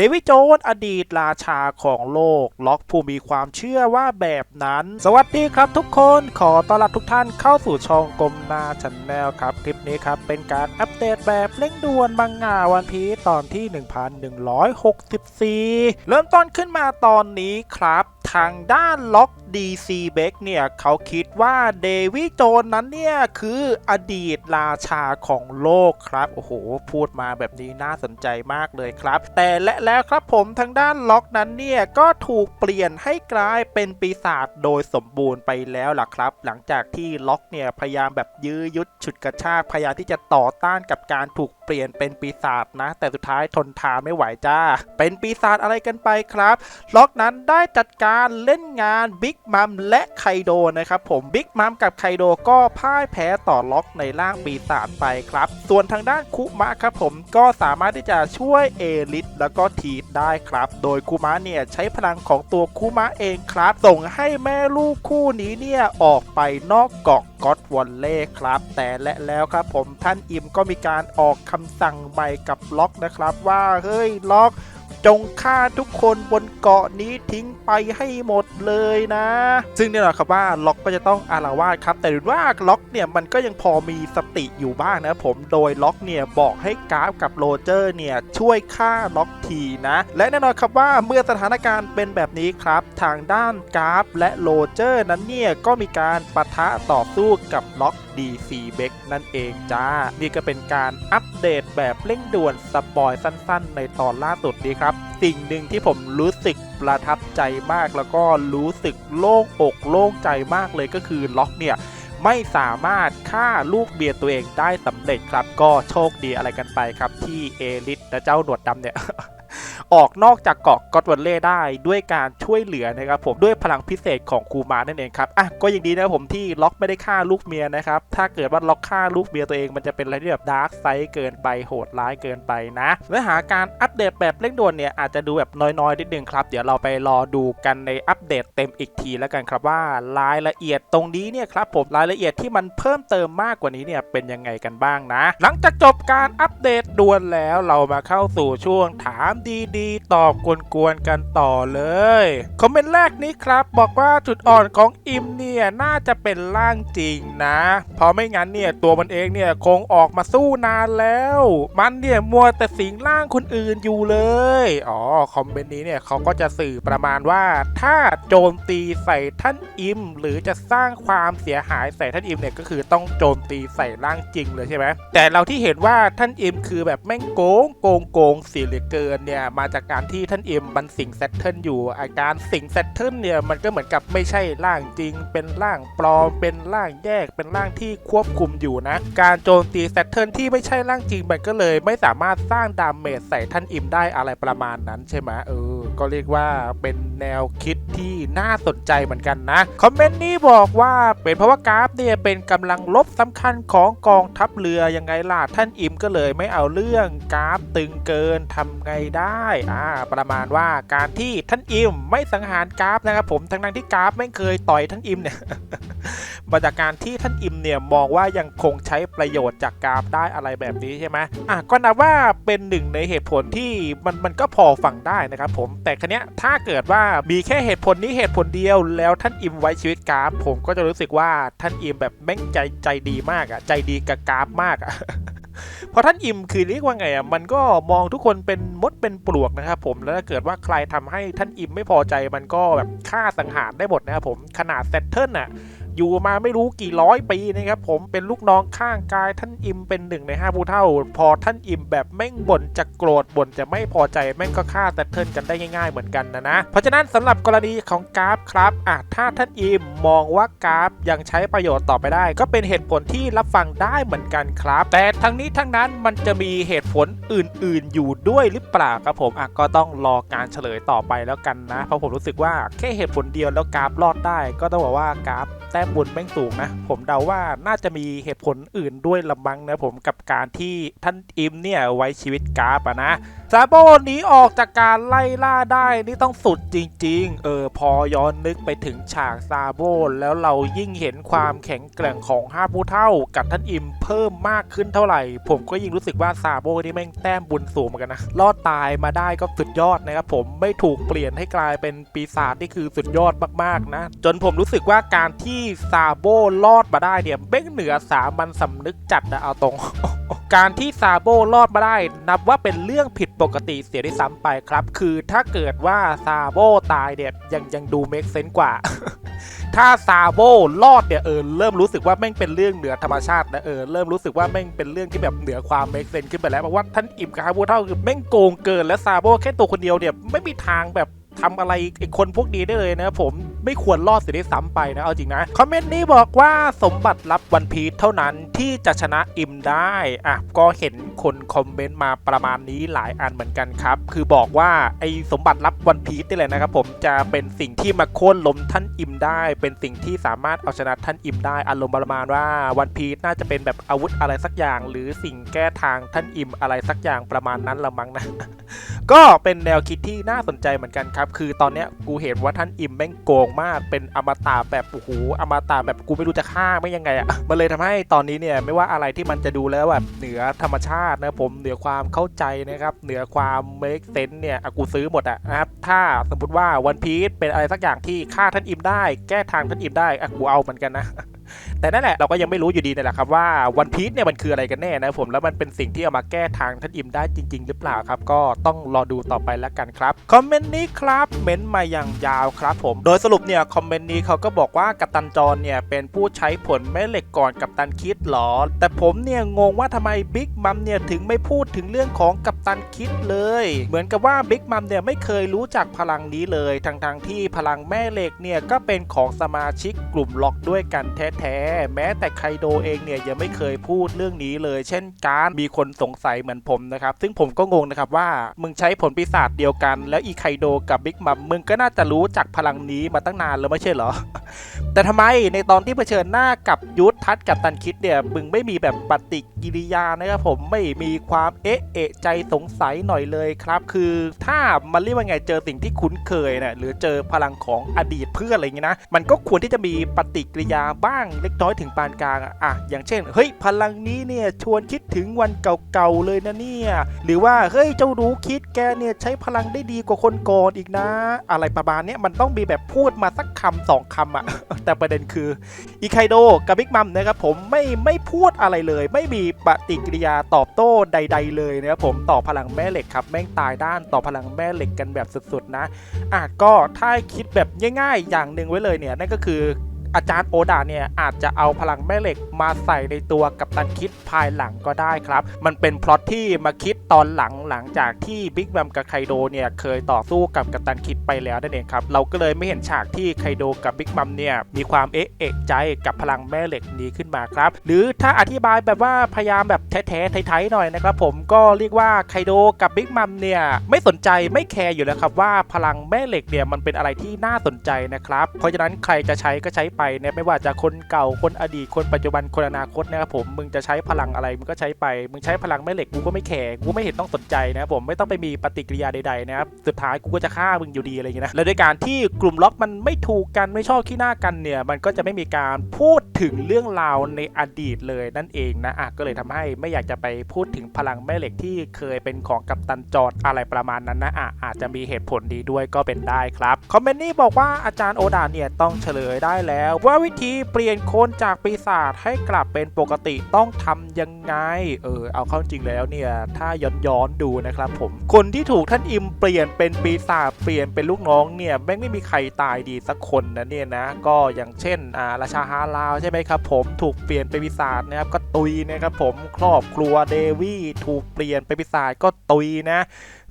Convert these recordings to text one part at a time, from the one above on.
เดวิดโจนอดีตราชาของโลก ล็อกผู้มีความเชื่อว่าแบบนั้น สวัสดีครับทุกคนขอต้อนรับทุกท่านเข้าสู่ช่องกลมนาชันแนลครับ คลิปนี้ครับเป็นการอัปเดตแบบเร่งด่วนบังงาวันพีซตอนที่ 1164 เริ่มต้นขึ้นมาตอนนี้ครับ ทางด้านล็อก DC b e c k เนี่ย เขาคิดว่าเดวิโจนนั้นเนี่ย คืออดีตราชาของโลกครับ โอ้โห พูดมาแบบนี้น่าสนใจมากเลยครับ แต่และแล้วครับผมทางด้านล็อกนั้นเนี่ย ก็ถูกเปลี่ยนให้กลายเป็นปีศาจโดยสมบูรณ์ไปแล้วล่ะครับ หลังจากที่ล็อกเนี่ย พยายามแบบยื้อยุดฉุดกระชากพยายามที่จะต่อต้านกับการถูก เปลี่ยนเป็นปีศาจนะ แต่สุดท้ายทนทานไม่ไหวจ้า เป็นปีศาจอะไรกันไปครับ ล็อกนั้นได้จัดการเล่นงานบิ๊กมัมและไคโดนะครับผมบิ๊กมัมกับไคโดก็พ่ายแพ้ต่อล็อกในร่างปีศาจไปครับ ส่วนทางด้านคุมะครับผมก็สามารถที่จะช่วยเอลิทแล้วก็ทีดได้ครับ โดยคุมะเนี่ยใช้พลังของตัวคุมะเองครับ ส่งให้แม่ลูกคู่นี้เนี่ยออกไปนอกเกาะก็อดวอลเล่ครับ แต่และแล้วครับผมท่านอิมก็มีการออกคำสั่งใหม่กับล็อกนะครับว่าเฮ้ยล็อก จงฆ่าทุกคนบนเกาะนี้ทิ้งไปให้หมดเลยนะ ซึ่งเนี่ยแหละครับว่าล็อกก็จะต้องอารวาสครับ แต่ดูว่าล็อกเนี่ยมันก็ยังพอมีสติอยู่บ้างนะผมโดยล็อกเนี่ยบอกให้กราฟกับโรเจอร์เนี่ยช่วยฆ่าล็อกทีนะ และแน่นอนครับว่าเมื่อสถานการณ์เป็นแบบนี้ครับ ทางด้านกราฟและโรเจอร์นั้นเนี่ยก็มีการปะทะต่อสู้กับล็อก DC b e c k นั่นเองจ้า นี่ก็เป็นการอัปเดตแบบเร่งด่วนสปอยสั้นๆ ในตอนล่าสุดนี้ครับ สิ่งหนึ่งที่ผมรู้สึกประทับใจมากแล้วก็รู้สึกโล่งอกโล่งใจมากเลยก็คือล็อกเนี่ยไม่สามารถฆ่าลูกเบียร์ตัวเองได้สำเร็จครับ ก็โชคดีอะไรกันไปครับที่เอลิสและเจ้าหนวดดำเนี่ย ออกนอกจากเกาะกอตวันเล่ได้ด้วยการช่วยเหลือนะครับผมด้วยพลังพิเศษของคูมานั่นเองครับอะก็ยังดีนะผมที่ล็อกไม่ได้ฆ่าลูกเมียนะครับถ้าเกิดว่าล็อกฆ่าลูกเมียตัวเองมันจะเป็นอะไรที่แบบดาร์กไซด์เกินไปโหดร้ายเกินไปนะเนื้อหาการอัปเดตแบบเร่งด่วนเนี่ยอาจจะดูแบบน้อยๆนิดนึงครับ เดี๋ยวเราไปรอดูกันในอัปเดตเต็มอีกทีแล้วกันครับว่ารายละเอียดตรงนี้เนี่ยครับผมรายละเอียดที่มันเพิ่มเติมมากกว่านี้เนี่ยเป็นยังไงกันบ้างนะ หลังจากจบการอัปเดตด่วนแล้วเรามาเข้าสู่ช่วงถามดีๆตอบกวนๆกันต่อเลย คอมเมนต์แรกนี้ครับ บอกว่าจุดอ่อนของอิมเนี่ยน่าจะเป็นร่างจริงนะเพราะไม่งั้นเนี่ยตัวมันเองเนี่ยคงออกมาสู้นานแล้ว มันเนี่ยมัวแต่สิงร่างคนอื่นอยู่เลย อ๋อคอมเมนต์นี้เนี่ยเขาก็จะสื่อประมาณว่า ถ้าโจมตีใส่ท่านอิม หรือจะสร้างความเสียหายใส่ท่านอิมเนี่ยก็คือต้องโจมตีใส่ร่างจริงเลยใช่ไหมแต่เราที่เห็นว่าท่านอิมคือแบบแม่งโกงโกงโกงเสียเหลือเกินเนี่ยมาจากการที่ท่านเอ็มมันสิงแซตเทิลอยู่ อาการสิงแซตเทิลเนี่ยมันก็เหมือนกับไม่ใช่ร่างจริง เป็นร่างปลอม เป็นร่างแยก เป็นร่างที่ควบคุมอยู่นะ การโจมตีแซตเทิลที่ไม่ใช่ร่างจริงมันก็เลย ไม่สามารถสร้างดาเมจใส่ท่านอิมได้อะไรประมาณนั้นใช่ไหมเออ ก็เรียกว่าเป็นแนวคิดที่น่าสนใจเหมือนกันนะ คอมเมนต์นี้บอกว่าเป็นเพราะว่ากราฟเนี่ยเป็นกำลังลบสำคัญของกองทัพเรือยังไงล่ะท่านอิมก็เลยไม่เอาเรื่องกราฟตึงเกินทำไงได้อ่าประมาณว่าการที่ท่านอิมไม่สังหารกราฟนะครับผมทั้งนั้นที่กราฟไม่เคยต่อยท่านอิมเนี่ยมาจากการที่ท่านอิมเนี่ยมองว่ายังคงใช้ประโยชน์จากกราฟได้อะไรแบบนี้ใช่ไหมอะก็นับว่าเป็นหนึ่งในเหตุผลที่มันมันก็พอฟังได้นะครับผมแต่ครั้นี้ยถ้าเกิดว่ามีแค่เหตุผลนี้เหตุผลเดียว แล้วท่านอิมไว้ชีวิตกราฟ ผมก็จะรู้สึกว่าท่านอิมแบบแม่งใจใจดีมากอะใจดีกับกราฟมากอะเพราะท่านอิมคือเรียกว่าไงอะมันก็มองทุกคนเป็นมดเป็นปลวกนะครับผมแล้วถ้าเกิดว่าใครทำให้ท่านอิมไม่พอใจมันก็แบบฆ่าสังหารได้หมดนะครับผมขนาดเซตเทิลน่ะ อยู่มาไม่รู้กี่ร้อยปีนะครับผมเป็นลูกน้องข้างกายท่านอิมเป็นหนึ่งในห้าผู้เท่า พอท่านอิมแบบแม่งบ่นจะโกรธบ่นจะไม่พอใจแม่งก็ฆ่าแต่เทินกันได้ง่ายๆเหมือนกันนะนะ เพราะฉะนั้นสำหรับกรณีของกราฟครับอะถ้าท่านอิมมองว่ากราฟยังใช้ประโยชน์ต่อไปได้ ก็เป็นเหตุผลที่รับฟังได้เหมือนกันครับ แต่ทั้งนี้ทั้งนั้นมันจะมีเหตุผลอื่นๆอยู่ด้วยหรือเปล่าครับผมอะก็ต้องรอการเฉลยต่อไปแล้วกันนะ เพราะผมรู้สึกว่าแค่เหตุผลเดียวแล้วกราฟรอดได้ ก็ต้องบอกว่ากราฟแต้มบุญแม่งสูงนะ ผมเดาว่าน่าจะมีเหตุผลอื่นด้วยละมังนะผมกับการที่ท่านอิมเนี่ยไว้ชีวิตกาฟอะนะซาโบหนีออกจากการไล่ล่าได้นี่ต้องสุดจริง ๆ เออพอย้อนนึกไปถึงฉากซาโบแล้วเรายิ่งเห็นความแข็งแกร่งของห้าผู้เท่า กับท่านอิมเพิ่มมากขึ้นเท่าไหร่ ผมก็ยิ่งรู้สึกว่าซาโบนี่แม่งแต้มบุญสูงเหมือนกันนะรอดตายมาได้ก็สุดยอดนะครับผมไม่ถูกเปลี่ยนให้กลายเป็นปีศาจนี่คือสุดยอดมากๆนะ จนผมรู้สึกว่าการที่ที่ซาโบรอดมาได้เนี่ยเบ้งเหนือสามัญสำนึกจัดนะเอาตรง การที่ซาโบรอดมาได้ นับว่าเป็นเรื่องผิดปกติเสียด้วยซ้ำไปครับ คือถ้าเกิดว่าซาโบตายเนี่ยยังยังดูเมคเซนกว่าถ้าซาโบรอดเนี่ยเออเริ่มรู้สึกว่าแม่งเป็นเรื่องเหนือธรรมชาตินะเออเริ่มรู้สึกว่าแม่งเป็นเรื่องที่แบบเหนือความเมคเซนขึ้นไปแล้วเพราะว่าท่านอิมกับฮาบูเท่าคือแม่งโกงเกินและซาโบแค่ตัวคนเดียวเนี่ยไม่มีทางแบบทำอะไรไอ้คนพวกนี้ได้เลยนะครับผม ไม่ควรรอดเสียด้วยซ้ำไปนะเอาจริงนะคอมเมนต์นี้บอกว่าสมบัติลับวันพีชเท่านั้นที่จะชนะอิมได้อะก็เห็น คนคอมเมนต์มาประมาณนี้หลายอันเหมือนกันครับ คือบอกว่าไอสมบัติลับวันพีชนี่แหละนะครับผมจะเป็นสิ่งที่มาโค่นล้มท่านอิมได้ เป็นสิ่งที่สามารถเอาชนะท่านอิมได้อารมณ์ประมาณว่าวันพีชน่าจะเป็นแบบอาวุธอะไรสักอย่าง หรือสิ่งแก้ทางท่านอิมอะไรสักอย่างประมาณนั้นละมั้งนะก็เป็นแนวคิดที่น่าสนใจเหมือนกันครับ คือตอนเนี้ยกูเห็นว่าท่านอิมแม่งโกงมาก เป็นอมตะแบบโอ้โหอมตะแบบกูไม่รู้จะฆ่าไม่ยังไงอะ่ะมันเลยทำให้ตอนนี้เนี่ยไม่ว่าอะไรที่มันจะดูแล้วแบบเหนือธรรมชาตินะผมเหนือความเข้าใจนะครับ เหนือความเมคเซนเนี่ยอะกูซื้อหมดอะนะครับ ถ้าสมมติว่าวันพีซเป็นอะไรสักอย่างที่ฆ่าท่านอิมได้ แก้ทางท่านอิมได้อะกูเอาเหมือนกันนะ แต่นั่นแหละเราก็ยังไม่รู้อยู่ดีนั่นแหละครับว่าวันพีชเนี่ยมันคืออะไรกันแน่นะผมแล้วมันเป็นสิ่งที่เอามาแก้ทางท่านอิมได้จริง ๆ หรือเปล่าครับ ก็ต้องรอดูต่อไปแล้วกันครับคอมเมนต์นี้ครับเม้นต์มาอย่างยาวครับผมโดยสรุปเนี่ยคอมเมนต์นี้เขาก็บอกว่ากัปตันจรเนี่ยเป็นผู้ใช้ผลแม่เหล็กก่อนกัปตันคิดหรอ แต่ผมเนี่ยงงว่าทำไมบิ๊กมัมเนี่ยถึงไม่พูดถึงเรื่องของกัปตันคิดเลย เหมือนกับว่าบิ๊กมัมเนี่ยไม่เคยรู้จักพลังนี้เลยทั้งทงๆที่พลังแม่เหล็กเนี่ยก็เป็นของสมาชิกกลุ่มล็อกด้วยกันแท้ๆแม้แต่ไคโดเองเนี่ยยังไม่เคยพูดเรื่องนี้เลย เช่นการมีคนสงสัยเหมือนผมนะครับ ซึ่งผมก็งงนะครับว่ามึงใช้ผลปีศาจเดียวกัน แล้วอีไคโดกับบิ๊กมัมมึงก็น่าจะรู้จักพลังนี้มาตั้งนานแล้วไม่ใช่เหรอ แต่ทำไมในตอนที่เผชิญหน้ากับยุทธ ทัศน์กับตันคิดเนี่ยมึงไม่มีแบบปฏิกิริยานะครับผมไม่มีความเอ๊ะเอะใจสงสัยหน่อยเลยครับ คือถ้ามันเรียกว่าไงเจอสิ่งที่คุ้นเคยนะหรือเจอพลังของอดีตเพื่อนอะไรอย่างงี้นะมันก็ควรที่จะมีปฏิกิริยาบ้างเล็กน้อยถึงปานกลางอะอะอย่างเช่นเฮ้ยพลังนี้เนี่ยชวนคิดถึงวันเก่าๆเลยนะเนี่ยหรือว่าเฮ้ยเจ้ารู้คิดแกเนี่ยใช้พลังได้ดีกว่าคนก่อนอีกนะ อะไรประมาณเนี้ยมันต้องมีแบบพูดมาสักคำสองคำอะแต่ประเด็นคืออีไคโดกับบิ๊กมัมนะครับผมไม่ไม่พูดอะไรเลย ไม่มีปฏิกิริยาตอบโต้ใด ๆ เลยนะครับผมต่อพลังแม่เหล็กครับแม่งตายด้านต่อพลังแม่เหล็กกันแบบสุดๆนะอะก็ถ้าคิดแบบง่าย ๆ อย่างหนึ่งไว้เลยเนี่ยนั่นก็คือ อาจารย์โอดาเนี่ยอาจจะเอาพลังแม่เหล็กมาใส่ในตัวกับตันคิดภายหลังก็ได้ครับ มันเป็นพล็อตที่มาคิดตอนหลังหลังจากที่บิ๊กมัมกับไคโดเนี่ยเคยต่อสู้กับกัปตันคิดไปแล้วนั่นเองครับ เราก็เลยไม่เห็นฉากที่ไคโดกับบิ๊กมัมเนี่ยมีความเอ๊ะเอะใจกับพลังแม่เหล็กนี้ขึ้นมาครับ หรือถ้าอธิบายแบบว่าพยายามแบบแท้ๆไทยๆหน่อยนะครับผมก็เรียกว่าไคโดกับบิ๊กมัมเนี่ยไม่สนใจไม่แคร์อยู่แล้วครับว่าพลังแม่เหล็กเนี่ยมันเป็นอะไรที่น่าสนใจนะครับ เพราะฉะนั้นใครจะใช้ก็ใช้ไปเนี่ยไม่ว่าจะคนเก่าคนอดีตคนปัจจุบันคนอนาคตนะครับผมมึงจะใช้พลังอะไรมึงก็ใช้ไปมึงใช้พลังแม่เหล็กกูก็ไม่แขกกูไม่เห็นต้องสนใจนะครับผมไม่ต้องไปมีปฏิกิริยาใดๆนะครับสุดท้ายกูก็จะฆ่ามึงอยู่ดีอะไรอย่างเงี้ยนะแล้วด้วยการที่กลุ่มล็อกมันไม่ถูกกันไม่ชอบขี้หน้ากันเนี่ยมันก็จะไม่มีการพูด ถึงเรื่องราวในอดีตเลยนั่นเองนะอะก็เลยทำให้ไม่อยากจะไปพูดถึงพลังแม่เหล็กที่เคยเป็นของกัปตันจอดอะไรประมาณนั้นนะอะอาจจะมีเหตุผลดีด้วยก็เป็นได้ครับ คอมเมนต์นี้บอกว่าอาจารย์โอดาเนี่ยต้องเฉลยได้แล้ว ว่าวิธีเปลี่ยนคนจากปีศาจให้กลับเป็นปกติต้องทำยังไง เออเอาเข้าจริงแล้วเนี่ยถ้าย้อนย้อนดูนะครับผม คนที่ถูกท่านอิมเปลี่ยนเป็นปีศาจเปลี่ยนเป็นลูกน้องเนี่ยแม่งไม่มีใครตายดีสักคนนะเนี่ยนะ ก็อย่างเช่นอ่าราชาฮาลาวใช่ช่ไหมครับผมถูกเปลี่ยนไปปีศาจนะครับก็ตุยนะครับผมครอบครัวเดวี่ถูกเปลี่ยนไปปีศาจก็ตุยนะ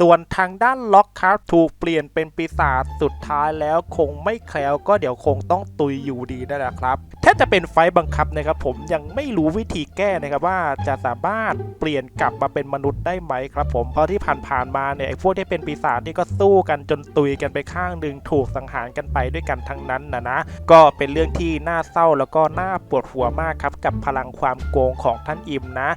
ส่วนทางด้านล็อกครับถูกเปลี่ยนเป็นปีศาจสุดท้ายแล้วคงไม่แคล้วก็เดี๋ยวคงต้องตุยอยู่ดีนั่นแหละครับแถ้าจะเป็นไฟบังคับนะครับผมยังไม่รู้วิธีแก้นะครับว่าจะสามารถเปลี่ยนกลับมาเป็นมนุษย์ได้ไหมครับผมเพราะที่ผ่านๆมาเนี่ยไอ้พวกที่เป็นปีศาจนี่ก็สู้กันจนตุยกันไปข้างหนึ่งถูกสังหารกันไปด้วยกันทั้งนั้นนะนะก็เป็นเรื่องที่น่าเศร้าแล้วก็น่าปวดหัวมากครับกับพลังความโกงของท่านอิมนะ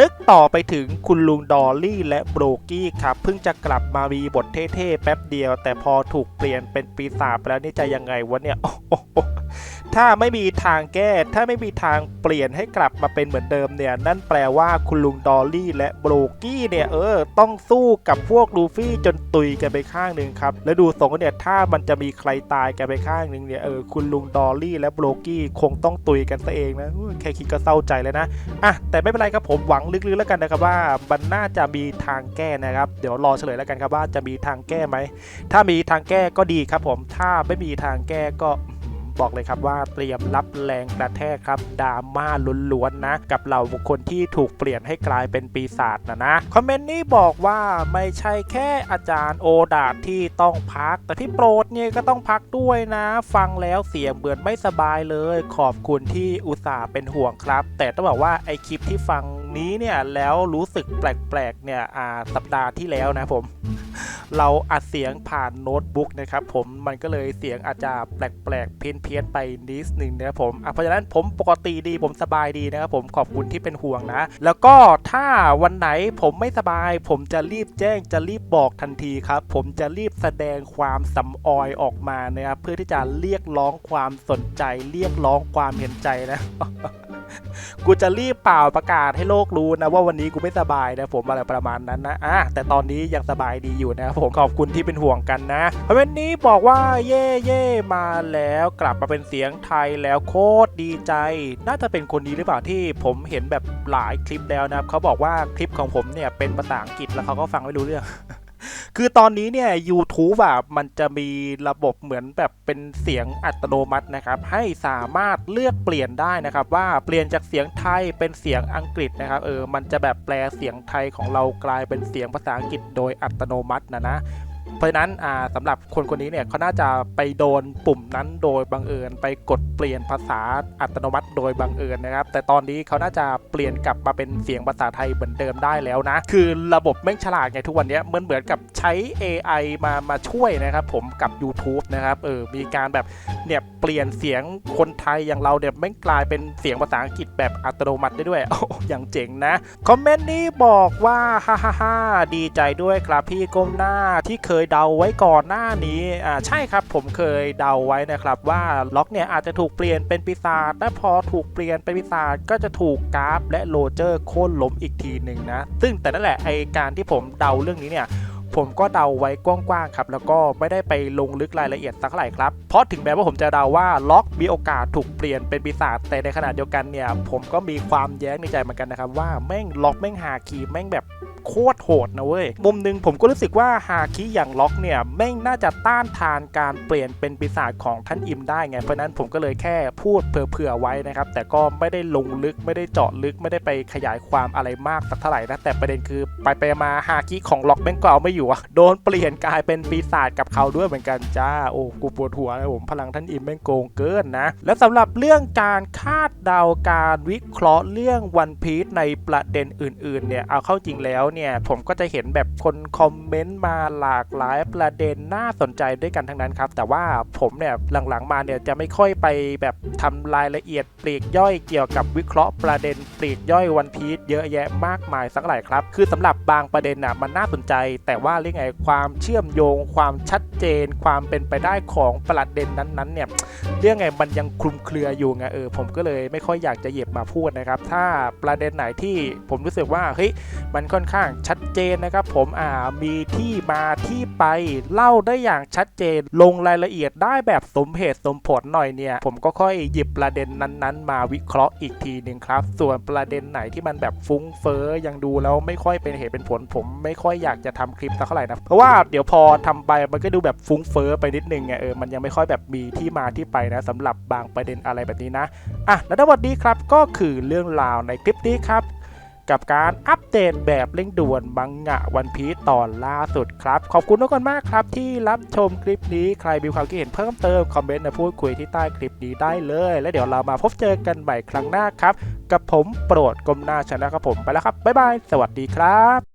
นึกต่อไปถึงคุณลุงดอลลี่และโบรกี้ครับ เพิ่งจะกลับมามีบทเท่ๆ แป๊บเดียว แต่พอถูกเปลี่ยนเป็นปีศาจไปแล้วนี่จะยังไงวะเนี่ยโอ้โห ถ้าไม่มีทางแก้ ถ้าไม่มีทางเปลี่ยนให้กลับมาเป็นเหมือนเดิมเนี่ย นั่นแปลว่าคุณลุงดอลลี่และโบรกี้เนี่ย เออ ต้องสู้กับพวกลูฟี่จนตุยกันไปข้างหนึ่งครับ แล้วดูทรงเนี่ยถ้ามันจะมีใครตายกันไปข้างหนึ่งเนี่ย เออ คุณลุงดอลลี่และโบรกี้คงต้องตุยกันซะเองนะ แค่คิดก็เศร้าใจแล้วนะ อะ แต่ไม่เป็นไรครับผมหวังลึกๆแล้วกันนะครับว่ามันน่าจะมีทางแก้นะครับ เดี๋ยวรอเฉลยแล้วกันครับว่าจะมีทางแก้ไหม ถ้ามีทางแก้ก็ดีครับผม ถ้าไม่มีทางแก้ก็ บอกเลยครับว่าเตรียมรับแรงกระแทกครับดราม่าล้วนๆนะ กับเหล่าบุคคลที่ถูกเปลี่ยนให้กลายเป็นปีศาจนะนะคอมเมนต์นี้บอกว่าไม่ใช่แค่อาจารย์โอดาทที่ต้องพัก แต่ที่โปรดเนี่ยก็ต้องพักด้วยนะ ฟังแล้วเสียงเหมือนไม่สบายเลย ขอบคุณที่อุตส่าห์เป็นห่วงครับ แต่ต้องบอกว่าไอคลิปที่ฟังนี้เนี่ยแล้วรู้สึกแปลกๆเนี่ยอ่าสัปดาห์ที่แล้วนะผม เราอัดเสียงผ่านโน้ตบุ๊กนะครับผมมันก็เลยเสียงอาจจะแปลกๆเพี้ยนๆไปนิดนึงนะครับผมอะเพราะฉะนั้นผมปกติดีผมสบายดีนะครับผมขอบคุณที่เป็นห่วงนะ แล้วก็ถ้าวันไหนผมไม่สบาย ผมจะรีบแจ้งจะรีบบอกทันทีครับผมจะรีบแสดงความสำออยออกมานะครับเพื่อที่จะเรียกร้องความสนใจ เรียกร้องความเห็นใจนะ กูจะรีบเปล่าประกาศให้โลกรู้นะว่าวันนี้กูไม่สบายนะผมอะไรประมาณนั้นนะอะแต่ตอนนี้ยังสบายดีอยู่นะผมขอบคุณที่เป็นห่วงกันนะคอมเมนต์นี้บอกว่าเย่เย่มาแล้วกลับมาเป็นเสียงไทยแล้วโคตรดีใจ น่าจะเป็นคนนี้หรือเปล่าที่ผมเห็นแบบหลายคลิปแล้วนะครับเขาบอกว่าคลิปของผมเนี่ยเป็นภาษาอังกฤษแล้วเขาก็ฟังไม่รู้เรื่อง คือตอนนี้เนี่ย YouTube อะมันจะมีระบบเหมือนแบบเป็นเสียงอัตโนมัตินะครับ ให้สามารถเลือกเปลี่ยนได้นะครับ ว่าเปลี่ยนจากเสียงไทยเป็นเสียงอังกฤษนะครับเออมันจะแบบแปลเสียงไทยของเรากลายเป็นเสียงภาษาอังกฤษโดยอัตโนมัตินะนะ ราะฉะนั้นอ่าสำหรับคนคนนี้เนี่ยเขาน่าจะไปโดนปุ่มนั้นโดยบังเอิญไปกดเปลี่ยนภาษาอัตโนมัติโดยบังเอิญนะครับ แต่ตอนนี้เขาน่าจะเปลี่ยนกลับมาเป็นเสียงภาษาไทยเหมือนเดิมได้แล้วนะ คือระบบแม่งฉลาดไงทุกวันนี้เหมือนเหมือนกับใช้ AI มามาช่วยนะครับผมกับ YouTube นะครับเออมีการแบบเนี่ยเปลี่ยนเสียงคนไทยอย่างเราเนี่ยแม่งกลายเป็นเสียงภาษาอังกฤษแบบอัตโนมัติได้ด้วยโอ้อย่างเจ๋งนะคอมเมนต์นี้บอกว่าฮ่าฮ่าฮ่าดีใจด้วยครับพี่ก้มหน้าที่เคยเดาไว้ก่อนหน้านี้อ่าใช่ครับผมเคยเดาไว้นะครับว่าล็อกเนี่ยอาจจะถูกเปลี่ยนเป็นปีศาจและพอถูกเปลี่ยนเป็นปีศาจก็จะถูกกราฟและโรเจอร์โค่นล้มอีกทีหนึ่งนะซึ่งแต่นั่นแหละไอการที่ผมเดาเรื่องนี้เนี่ยผมก็เดาไว้กว้างๆครับ แล้วก็ไม่ได้ไปลงลึกรายละเอียดสักเท่าไหร่ครับ เพราะถึงแม้ว่าผมจะเดาว่าล็อกมีโอกาสถูกเปลี่ยนเป็นปีศาจแต่ในขณะเดียวกันเนี่ย ผมก็มีความแย้งในใจเหมือนกันนะครับว่าแม่งล็อกแม่งหาคีแม่งแบบ โคตรโหดนะเว้ย มุมหนึ่งผมก็รู้สึกว่าฮาคิอย่างล็อกเนี่ยแม่งน่าจะต้านทานการเปลี่ยนเป็นปีศาจของท่านอิมได้ไง เพราะนั้นผมก็เลยแค่พูดเผื่อๆไว้นะครับ แต่ก็ไม่ได้ลงลึกไม่ได้เจาะลึกไม่ได้ไปขยายความอะไรมากสักเท่าไหร่นะ แต่ประเด็นคือไปไปมาฮาคิของล็อกแม่งก็เอาไม่อยู่อะโดนเปลี่ยนกลายเป็นปีศาจกับเขาด้วยเหมือนกันจ้า โอ้กูปวดหัวเลยผมพลังท่านอิมแม่งโกงเกินนะ และสำหรับเรื่องการคาดเดาการวิเคราะห์เรื่องวันพีชในประเด็นอื่นๆเนี่ยเอาเข้าจริงแล้วเนี่ย ผมก็จะเห็นแบบคนคอมเมนต์มาหลากหลายประเด็นน่าสนใจด้วยกันทั้งนั้นครับ แต่ว่าผมเนี่ยหลังๆมาเนี่ยจะไม่ค่อยไปแบบทำรายละเอียดปลีกย่อยเกี่ยวกับวิเคราะห์ประเด็นปลีกย่อยวันพีชเยอะแยะมากมายสักหลายครับ คือสำหรับบางประเด็นน่ะมันน่าสนใจ แต่ว่าเรื่องไงความเชื่อมโยง ความชัดเจน ความเป็นไปได้ของประเด็นนั้นๆเนี่ยเรื่องไงมันยังคลุมเครืออยู่ไงเออผมก็เลยไม่ค่อยอยากจะเหยียบมาพูดนะครับ ถ้าประเด็นไหนที่ผมรู้สึกว่าเฮ้ยมันค่อนข้างชัดเจนนะครับผมอ่ามีที่มาที่ไปเล่าได้อย่างชัดเจน ลงรายละเอียดได้แบบสมเหตุสมผลหน่อยเนี่ยผมก็ค่อยหยิบประเด็นนั้นๆ มาวิเคราะห์อีกทีหนึ่งครับ ส่วนประเด็นไหนที่มันแบบฟุ้งเฟ้อยังดูแล้วไม่ค่อยเป็นเหตุเป็นผล ผมไม่ค่อยอยากจะทำคลิปสักเท่าไหร่นะเพราะว่าเดี๋ยวพอทำไปมันก็ดูแบบฟุ้งเฟ้อไปนิดนึงไงเออมันยังไม่ค่อยแบบมีที่มาที่ไปนะสำหรับบางประเด็นอะไรแบบนี้นะอะและทั้งหมดนี้ครับก็คือเรื่องราวในคลิปนี้ครับ กับการอัปเดตแบบเร่งด่วนบังงะวันพีตอนล่าสุดครับ ขอบคุณทุกคนมากครับที่รับชมคลิปนี้ใครมีความคิดเห็นเพิ่มเติม คอมเมนต์มาพูดคุยที่ใต้คลิปนี้ได้เลย และเดี๋ยวเรามาพบเจอกันใหม่ครั้งหน้าครับ กับผมโปรดกลมหน้าชนะครับผมไปแล้วครับบ๊ายบาย สวัสดีครับ